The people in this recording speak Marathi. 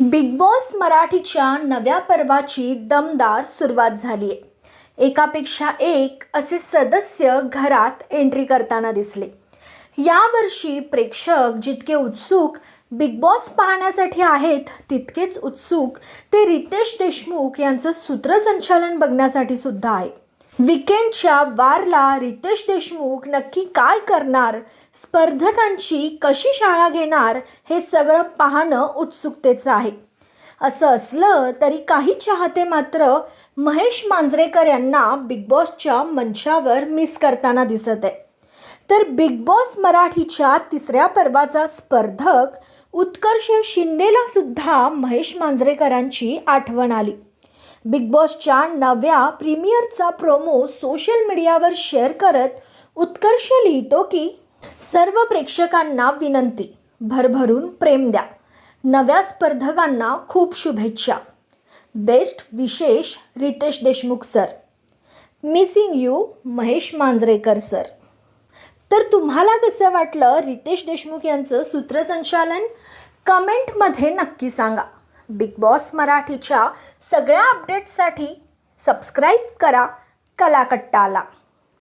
बिग बॉस मराठीच्या नव्या पर्वाची दमदार सुरुवात झाली आहे एकापेक्षा एक असे सदस्य घरात एंट्री करताना दिसले. यावर्षी प्रेक्षक जितके उत्सुक बिग बॉस पाहण्यासाठी आहेत तितकेच उत्सुक ते रितेश देशमुख यांचं सूत्रसंचालन बघण्यासाठी सुद्धा आहे. विकेंडच्या वारला रितेश देशमुख नक्की काय करणार? स्पर्धकांची कशी शाळा घेणार? हे सगळं पाहणं उत्सुकतेचं आहे. असं असलं तरी काही चाहते मात्र महेश मांजरेकर यांना बिग बॉसच्या मंचावर मिस करताना दिसत आहे. तर बिग बॉस मराठीच्या तिसऱ्या पर्वाचा स्पर्धक उत्कर्ष शिंदेला सुद्धा महेश मांजरेकरांची आठवण आली. बिग बॉसच्या नव्या प्रीमियरचा प्रोमो सोशल मीडियावर शेअर करत उत्कर्ष लिहितो की सर्व प्रेक्षकांना विनंती भरभरून प्रेम द्या. नव्या स्पर्धकांना खूप शुभेच्छा. बेस्ट विशेष Riteish Deshmukh sir. Missing you Mahesh Manjrekar sir. तर तुम्हाला कसं वाटलं रितेश देशमुख यांचं सूत्रसंचालन? कमेंटमध्ये नक्की सांगा. बिग बॉस मराठीच्या सगळ्या अपडेट्ससाठी सबस्क्राईब करा कलाकट्टाला.